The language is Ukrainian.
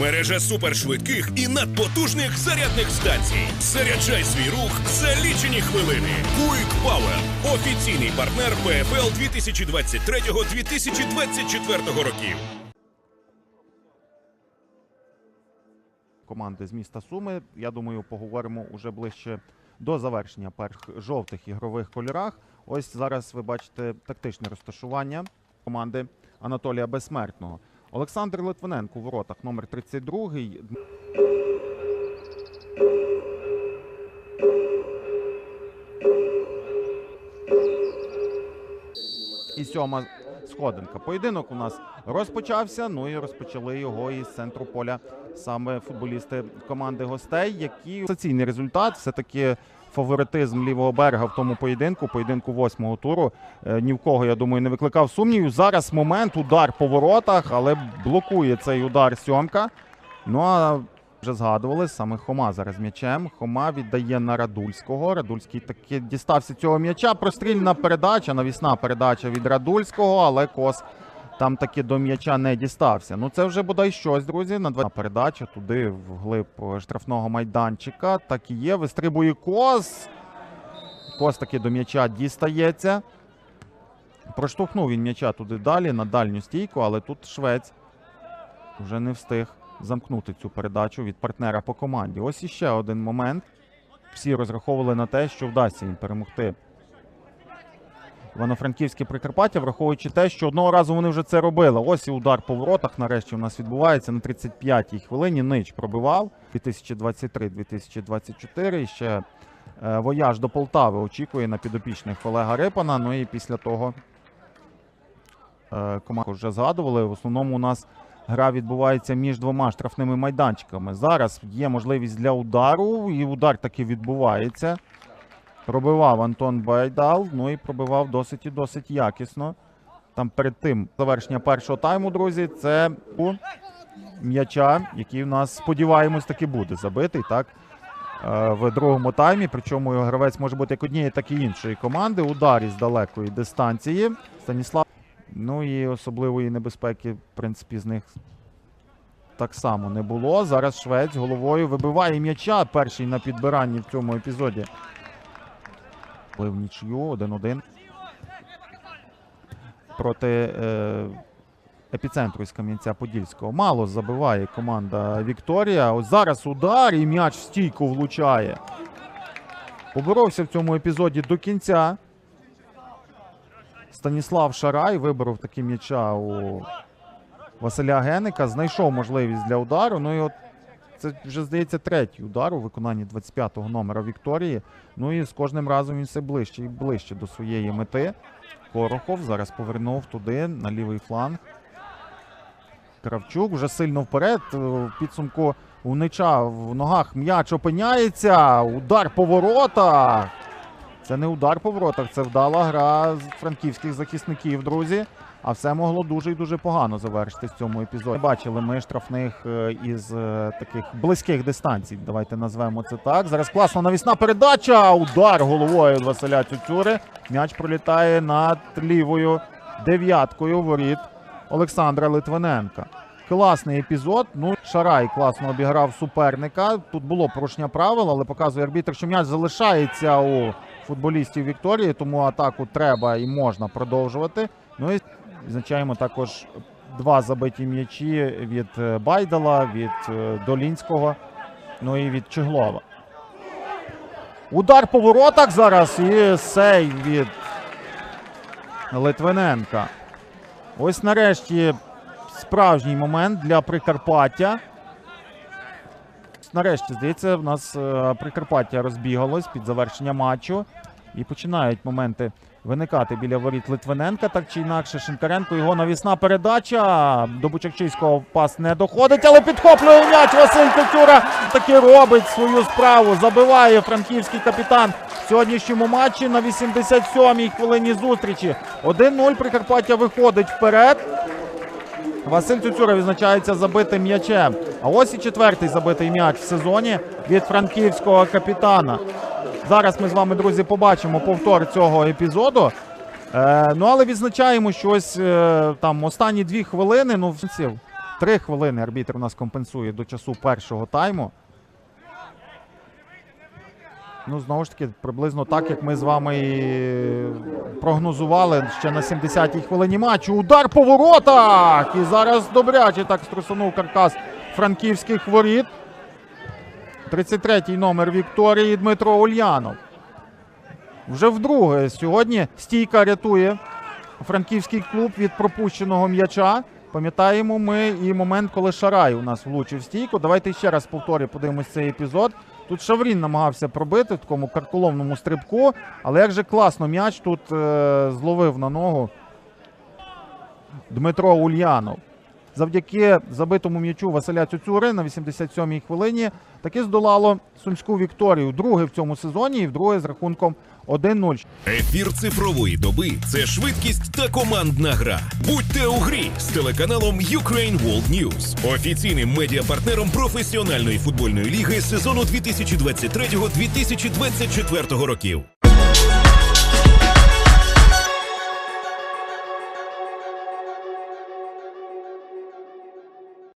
Мережа супершвидких і надпотужних зарядних станцій. Заряджай свій рух за лічені хвилини. Quick Power – офіційний партнер ПФЛ 2023-2024 років. команди з міста Суми. Я думаю, поговоримо уже ближче до завершення перших жовтих ігрових кольорах. Ось зараз ви бачите тактичне розташування команди Анатолія Безсмертного. Олександр Литвиненко у воротах номер 32. І сьома сходинка. Поєдинок у нас розпочався. Ну і розпочали його із центру поля саме футболісти команди гостей, які сенсаційний результат, все таки фаворитизм лівого берега в тому поєдинку, поєдинку восьмого туру. Е, Ні в кого, я думаю, не викликав сумнівів. Зараз момент, удар по воротах, але блокує цей удар сьомка. Ну а вже згадували саме Хома зараз м'ячем. Хома віддає на Радульського. Радульський таки дістався цього м'яча. Прострільна передача, навісна передача від Радульського, але кос там таки до м'яча не дістався. Ну це вже бодай щось, друзі. На два передача туди вглиб е, штрафного майданчика. Так і є. Вистрибує кос. Кос таки до м'яча дістається. Проштовхнув він м'яча туди далі, на дальню стійку, але тут швець вже не встиг замкнути цю передачу від партнера по команді. Ось іще один момент. Всі розраховували на те, що вдасться їм перемогти. Івано-Франківське Прикарпаття, враховуючи те, що одного разу вони вже це робили. Ось і удар по воротах нарешті у нас відбувається на 35-й хвилині. Нич пробивав 2023-2024. І ще е, вояж до Полтави очікує на підопічних Олега Рипана. Ну і після того е, команду вже згадували. В основному у нас гра відбувається між двома штрафними майданчиками. Зараз є можливість для удару, і удар таки відбувається. Пробивав Антон Байдал, ну і пробивав досить і досить якісно. Там перед тим завершення першого тайму, друзі, це у м'яча, який в нас, сподіваємось, таки буде забитий, так? е, В другому таймі. Причому гравець може бути як однієї, так і іншої команди. Удар із далекої дистанції. Станіслав. Ну і особливої небезпеки, в принципі, з них так само не було. Зараз Швець головою вибиває м'яча перший на підбиранні в цьому епізоді. В нічю 1-1 проти е, епіцентру із Кам'янця-Подільського. Мало забиває команда Вікторія. Ось зараз удар і м'яч в стійку влучає. Поборовся в цьому епізоді до кінця. Станіслав Шарай виборов таки м'яча у Василя Геника. Знайшов можливість для удару. Ну і от це вже здається третій удар у виконанні 25-го номера Вікторії. Ну і з кожним разом він все ближче і ближче до своєї мети. Корохов зараз повернув туди на лівий фланг. Кравчук вже сильно вперед. Е, В підсумку у Нича в ногах м'яч опиняється. Удар по воротах. Це не удар по воротах, це вдала гра франківських захисників, друзі. А все могло дуже і дуже погано завершитись в цьому епізоді. Бачили ми штрафних е, із е, таких близьких дистанцій. Давайте назвемо це так. Зараз класна навісна передача. Удар головою Василя Цюцюри. М'яч пролітає над лівою дев'яткою воріт Олександра Литвиненка. Класний епізод. Ну, Шарай класно обіграв суперника. Тут було порушення правил, але показує арбітр, що м'яч залишається у футболістів Вікторії, тому атаку треба і можна продовжувати. Ну і відзначаємо також два забиті м'ячі від е, Байдала, від е, Долінського, ну і від Чеглова. Удар по воротах зараз і сейв від Литвиненка. Ось нарешті справжній момент для Прикарпаття. Нарешті, здається, в нас е, Прикарпаття розбігалось під завершення матчу. І починають моменти виникати біля воріт Литвиненка. Так чи інакше, Шинкаренко його навісна передача. До Бучакчийського пас не доходить, але підхоплює м'яч. Василь Кутюра таки робить свою справу. Забиває франківський капітан в сьогоднішньому матчі на 87-й хвилині зустрічі. 1-0 Прикарпаття виходить вперед. Василь Цюцюра відзначається забитим м'ячем. А ось і четвертий забитий м'яч в сезоні від франківського капітана. Зараз ми з вами, друзі, побачимо повтор цього епізоду. Е, ну, але відзначаємо, що ось е, там останні дві хвилини. Ну. Три хвилини арбітр у нас компенсує до часу першого тайму. Ну, знову ж таки, приблизно так, як ми з вами і прогнозували ще на 70-й хвилині матчу. Удар по воротах! І зараз добряче так струсунув каркас франківських воріт. 33-й номер Вікторії Дмитро Ульянов. Вже вдруге сьогодні стійка рятує франківський клуб від пропущеного м'яча. Пам'ятаємо ми і момент, коли Шарай у нас влучив стійку. Давайте ще раз повторю, подивимось цей епізод. Тут Шаврін намагався пробити в такому картоломному стрибку, але як же класно м'яч тут е, зловив на ногу Дмитро Ульянов. Завдяки забитому м'ячу Василя Цюцюри на 87-й хвилині таки здолало сумську Вікторію. Друге в цьому сезоні і вдруге з рахунком 1-0. Ефір цифрової доби це швидкість та командна гра. Будьте у грі з телеканалом Ukraine World News, офіційним медіапартнером професіональної футбольної ліги сезону 2023-2024 років.